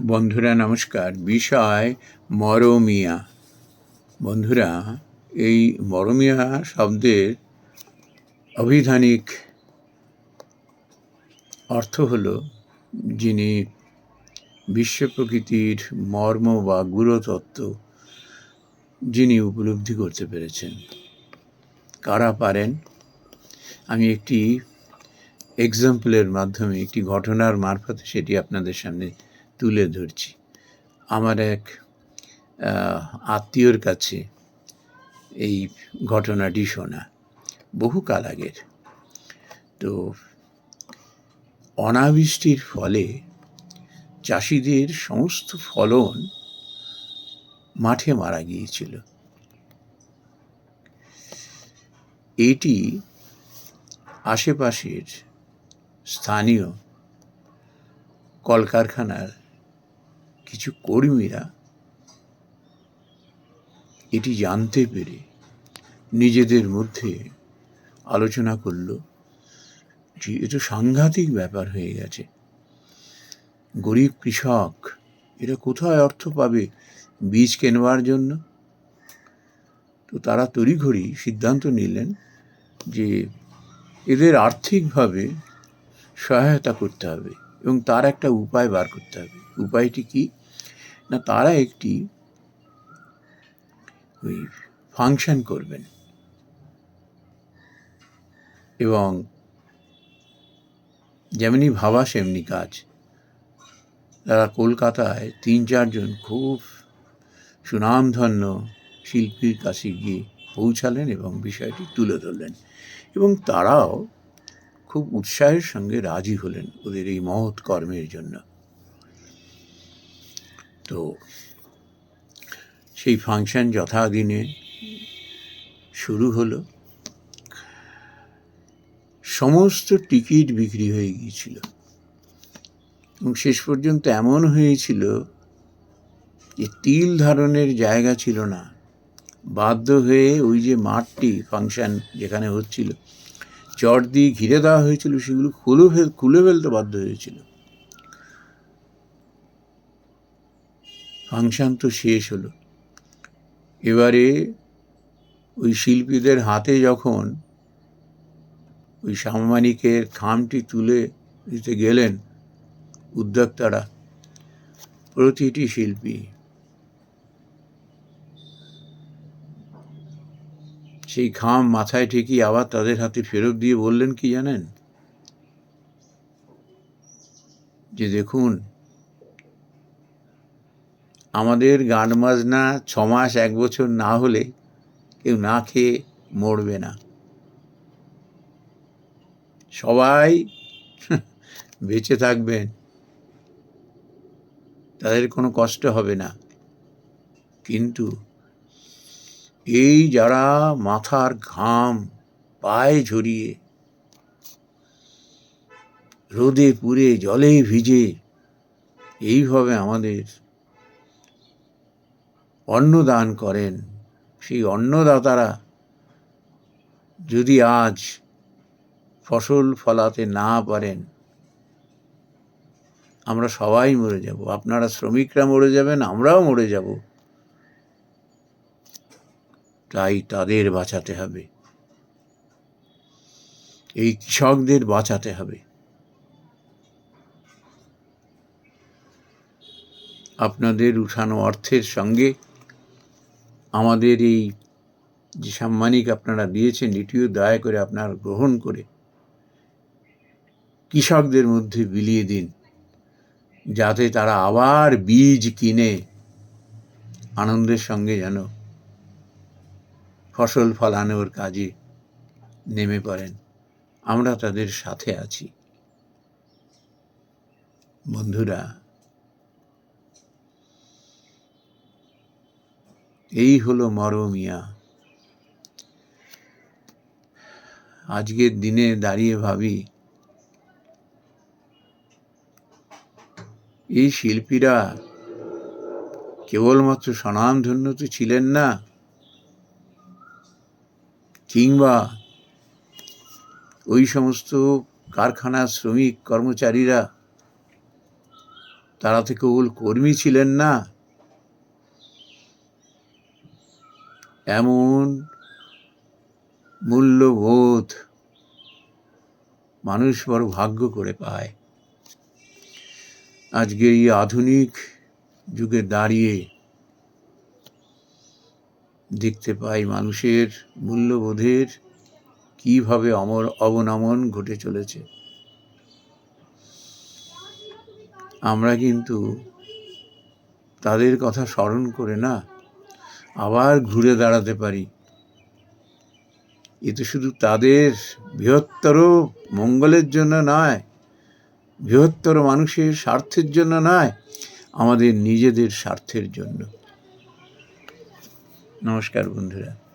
বন্ধুরা, নমস্কার। বিষয় মরমিয়া। বন্ধুরা, এই মরমিয়া শব্দের অভিধানিক অর্থ হল যিনি বিশ্ব প্রকৃতির মর্ম বা গুরুতত্ত্ব যিনি উপলব্ধি করতে পেরেছেন। কারা পারেন? আমি একটি এক্সাম্পলের মাধ্যমে, একটি ঘটনার মারফতে সেটি আপনাদের সামনে তুলে ধরছি। আমার এক আত্মীয়র কাছে এই ঘটনাটি শোনা বহুকাল আগের। তো অনাবৃষ্টির ফলে চাষিদের সমস্ত ফলন মাঠে মারা গিয়েছিল। এটি আশেপাশের স্থানীয় কলকারখানার কিছু কর্মীরা এটি জানতে পেরে নিজেদের মধ্যে আলোচনা করল যে এটা সাংঘাতিক ব্যাপার হয়ে গেছে। গরিব কৃষক, এরা কোথায় অর্থ পাবে বীজ কেনবার জন্য? তো তারা তড়িঘড়ি সিদ্ধান্ত নিলেন যে এদের আর্থিকভাবে সহায়তা করতে হবে এবং তার একটা উপায় বার করতে হবে। উপায়টি কি? না, তারা একটি ওই ফাংশন করবেন। এবং যেমনি ভাবা, সেমনি কাজ। তারা কলকাতায় তিন, চারজন খুব সুনামধন্য শিল্পীর কাছে গিয়ে পৌঁছালেন এবং বিষয়টি তুলে ধরলেন। এবং তারাও খুব উৎসাহের সঙ্গে রাজি হলেন ওদের এই মহৎ কর্মের জন্য। তো সেই ফাংশন যথাদিনে শুরু হলো। সমস্ত টিকিট বিক্রি হয়ে গিয়েছিল। এবং শেষ পর্যন্ত এমন হয়েছিল যে তিল ধারণের জায়গা ছিল না। বাধ্য হয়ে ওই যে মাঠটি, ফাংশন যেখানে হচ্ছিল চট দিয়ে ঘিরে দেওয়া হয়েছিল, সেগুলো খুলে ফেল, খুলে ফেলতে বাধ্য হয়েছিল। ফাংশন তো শেষ হলো। এবারে ওই শিল্পীদের হাতে যখন ওই সাম্মানিকের খামটি তুলে দিতে গেলেন উদ্যোক্তারা, প্রতিটি শিল্পী, সেই খাম মাথায় ঠেকিয়ে আবার তাদের হাতে ফেরত দিয়ে বললেন কি জানেন? যে দেখুন আমাদের গান বাজনা ছ মাস এক বছর না হলে কেউ না খেয়ে মরবে না। সবাই বেঁচে থাকবেন। তাদের কোনো কষ্ট হবে না। কিন্তু এই যারা মাথার ঘাম পায়ে ঝরিয়ে রোদে পুড়ে জলে ভিজে, এইভাবে আমাদের অন্নদান করেন। সেই অন্নদাতারা যদি আজ ফসল ফলাতে না পারেন, আমরা সবাই মরে যাব। আপনারা শ্রমিকরা মরে যাবেন, আমরাও মরে যাব। তাই তাদের বাঁচাতে হবে। এই কৃষকদের বাঁচাতে হবে। আপনাদের উঠানো অর্থের সঙ্গে আমাদের এই যে সাম্মানিক আপনারা দিয়েছেন, এটিও দয়া করে আপনার গ্রহণ করে কৃষকদের মধ্যে বিলিয়ে দিন, যাতে তারা আবার বীজ কিনে আনন্দের সঙ্গে যেন ফসল ফলানোর কাজে নেমে পড়েন। আমরা তাদের সাথে আছি। বন্ধুরা এই হলো মরমিয়া আজকের দিনে দাঁড়িয়ে ভাবি, এই শিল্পীরা কেবলমাত্র স্বনামধন্য তো ছিলেন না? কিংবা ওই সমস্ত কারখানার শ্রমিক কর্মচারীরা, তারা তো কেবল কর্মী ছিলেন না? এমন মূল্যবোধ মানুষ বড় ভাগ্য করে পায়। আজকে এই আধুনিক যুগে দাঁড়িয়ে দেখতে পাই মানুষের মূল্যবোধের কীভাবে অমর অবনমন ঘটে চলেছে। আমরা কিন্তু তাদের কথা স্মরণ করে না আবার ঘুরে দাঁড়াতে পারি। এ তো শুধু তাদের বৃহত্তর মঙ্গলের জন্য নয়, বৃহত্তর মানুষের স্বার্থের জন্য নয়, আমাদের নিজেদের স্বার্থের জন্য। নমস্কার বন্ধুরা।